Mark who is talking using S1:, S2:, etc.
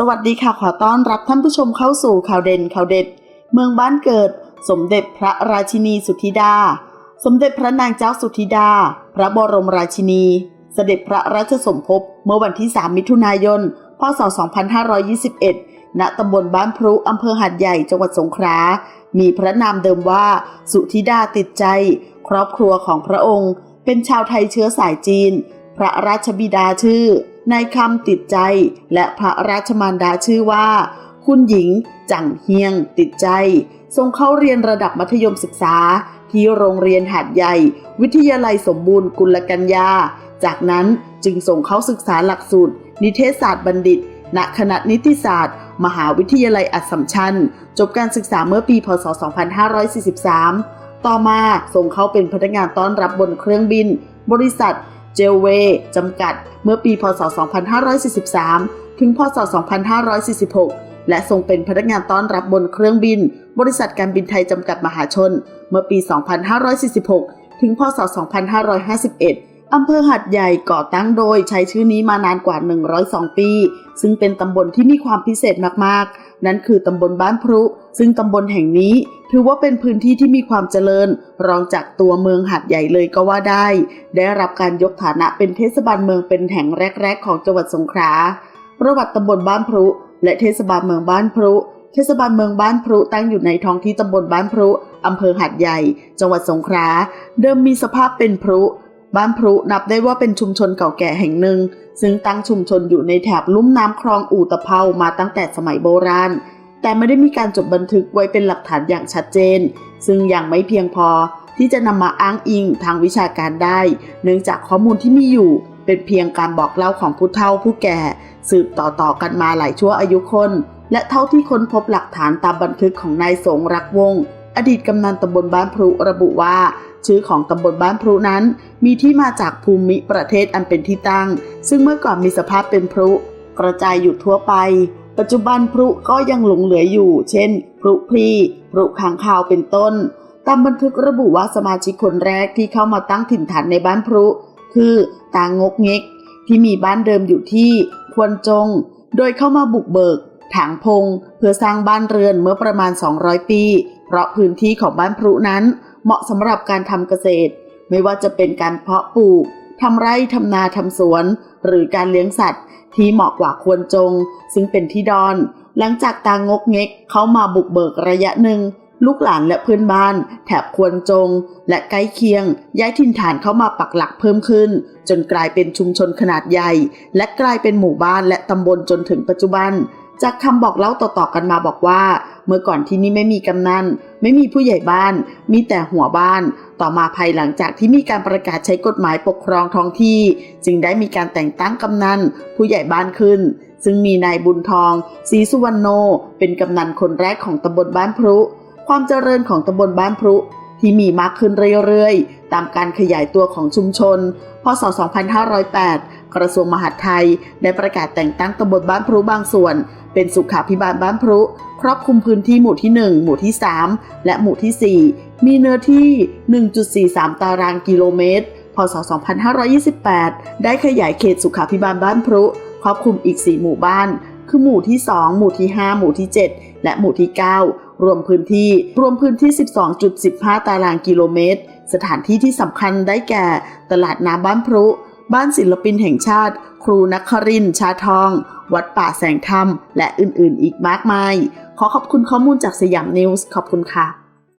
S1: สวัสดีค่ะขอต้อนรับท่านผู้ชมเข้าสู่ข่าวเด่นข่าวเด็ด เมืองบ้านเกิด สมเด็จพระราชินีสุธิดา สมเด็จพระนางเจ้าสุธิดา พระบรมราชินี เสด็จพระราชสมภพเมื่อวันที่ 3 มิถุนายน พศ 2521 ณ ตำบลบ้านพรุอำเภอหาดใหญ่จังหวัดสงขลา มีพระนามเดิมว่าสุธิดาติดใจ ครอบครัวของพระองค์ เป็นชาวไทยเชื้อสายจีน พระราชบิดาชื่อ นายคำติดใจและพระราชมารดาชื่อว่า คุณหญิงจังเฮียงติดใจ ทรงเข้าเรียนระดับมัธยมศึกษา ที่โรงเรียนหาดใหญ่ วิทยาลัยสมบูรณ์กุลกัญญา จากนั้นจึงส่งเข้าศึกษาหลักสูตร นิเทศศาสตร์บัณฑิต ณ คณะนิติศาสตร์ มหาวิทยาลัยอัสสัมชัญ จบการศึกษาเมื่อปี พศ 2543 ต่อมาส่งเข้าเป็นพนักงานต้อนรับบนเครื่องบิน บริษัท เจลเวจำกัด เมื่อปีพศ 2543 ถึงพศ 2546 และทรงเป็นพนักงานต้อนรับบนเครื่องบิน บริษัทการบินไทยจำกัดมหาชน เมื่อปี 2546 ถึงพศ 2551 อำเภอหัดใหญ่ก่อตั้งโดยใช้ชื่อนี้มานานกว่า 102 ปี ซึ่งเป็นตำบลที่มีความพิเศษมากๆ นั่นคือตำบลบ้านพรุ ซึ่งตำบลแห่งนี้ ถือว่าเป็นพื้นที่ที่มีความเจริญ รองจากตัวเมืองหัดใหญ่เลยก็ว่าได้ ได้รับการยกฐานะเป็นเทศบาลเมืองเป็นแห่งแรก ๆ ของจังหวัดสงขลา ประวัติตำบลบ้านพรุ และเทศบาลเมืองบ้านพรุ เทศบาลเมืองบ้านพรุตั้งอยู่ในท้องที่ตำบลบ้านพรุอำเภอหัดใหญ่ จังหวัดสงขลา เดิมมีสภาพเป็นพรุ บ้านพรุนับได้ว่าเป็นชุมชนเก่าแก่แห่งหนึ่ง ซึ่งตั้งชุมชนอยู่ในแถบลุ่มน้ำคลองอู่ตะเภามาตั้งแต่สมัยโบราณ แต่ไม่ได้มีการจดบันทึกไว้เป็นหลักฐานอย่างชัดเจน ซึ่งยังไม่เพียงพอที่จะนำมาอ้างอิงทางวิชาการได้ เนื่องจากข้อมูลที่มีอยู่เป็นเพียงการบอกเล่าของผู้เฒ่าผู้แก่ สืบต่อๆกันมาหลายชั่วอายุคน และเท่าที่ค้นพบหลักฐานตามบันทึกของนายสงรักวงศ์ อดีตกำนันตำบลบ้านพรุระบุว่า ชื่อของตำบลบ้านพรุนั้น มีที่มาจากภูมิประเทศอันเป็นที่ตั้ง ซึ่งเมื่อก่อนมีสภาพเป็นพรุกระจายอยู่ทั่วไป ปัจจุบันพรุก็ยังหลงเหลืออยู่ เช่นพรุพรีพรุขังคาวเป็นต้น ตามบันทึกระบุว่าสมาชิกคนแรกที่เข้ามาตั้งถิ่นฐานในบ้านพรุคือตางกเง็ก ที่มีบ้านเดิมอยู่ที่ควนจง โดยเข้ามาบุกเบิกถางพง เพื่อสร้างบ้านเรือนเมื่อประมาณ 200 ปี เพราะพื้นที่ของบ้านพรุนั้นเหมาะสำหรับการทำเกษตร ไม่ว่าจะเป็นการเพาะปลูกทำไร่ทำนาทำสวน หรือการเลี้ยงสัตว์ ที่เหมาะกว่าควรจง ซึ่งเป็นที่ดอน หลังจากตางกเง็กเข้ามาบุกเบิกระยะหนึ่ง ลูกหลานและเพื่อนบ้าน แถบควรจง และใกล้เคียง ย้ายถิ่นฐานเข้ามาปักหลักเพิ่มขึ้น จนกลายเป็นชุมชนขนาดใหญ่ และกลายเป็นหมู่บ้านและตำบลจนถึงปัจจุบัน จากคำบอกเล่าต่อๆกันมาบอกว่า เมื่อก่อนที่นี่ไม่มีกำนันไม่มีผู้ใหญ่บ้าน มีแต่หัวบ้าน ต่อมาภายหลังจากที่มีการประกาศใช้กฎหมายปกครองท้องที่ จึงได้มีการแต่งตั้งกำนันผู้ใหญ่บ้านขึ้น ซึ่งมีนายบุญทองศรีสุวรรณโน เป็นกำนันคนแรกของตำบลบ้านพรุความเจริญของตำบลบ้านพรุที่มีมากขึ้นเรื่อยๆ ตามการขยายตัวของชุมชน พศ 2508 กระทรวงมหาดไทยได้ประกาศแต่งตั้งตำบลบ้านพรุบางส่วน เป็นสุขาพิบาลบ้านพรุครอบคลุมพื้นที่หมู่ที่ 1 หมู่ที่ 3 และหมู่ที่ 4 มีเนื้อที่ 1.43 ตารางกิโลเมตร พศ 2528 ได้ขยายเขตสุขาพิบาลบ้านพรุครอบคลุมอีก 4 หมู่บ้าน คือหมู่ที่ 2 หมู่ที่ 5 หมู่ที่ 7 และหมู่ที่ 9 รวมพื้นที่รวมพื้นที่ 12.15 ตารางกิโลเมตร สถานที่ที่สำคัญได้แก่ ตลาดน้ำบ้านพรุ บ้านศิลปินแห่งชาติ ครูนักครินชาทอง วัดป่าแสงธรรม และอื่นๆ อีกมากมาย ขอขอบคุณข้อมูลจากสยามนิวส์ ขอบคุณค่ะ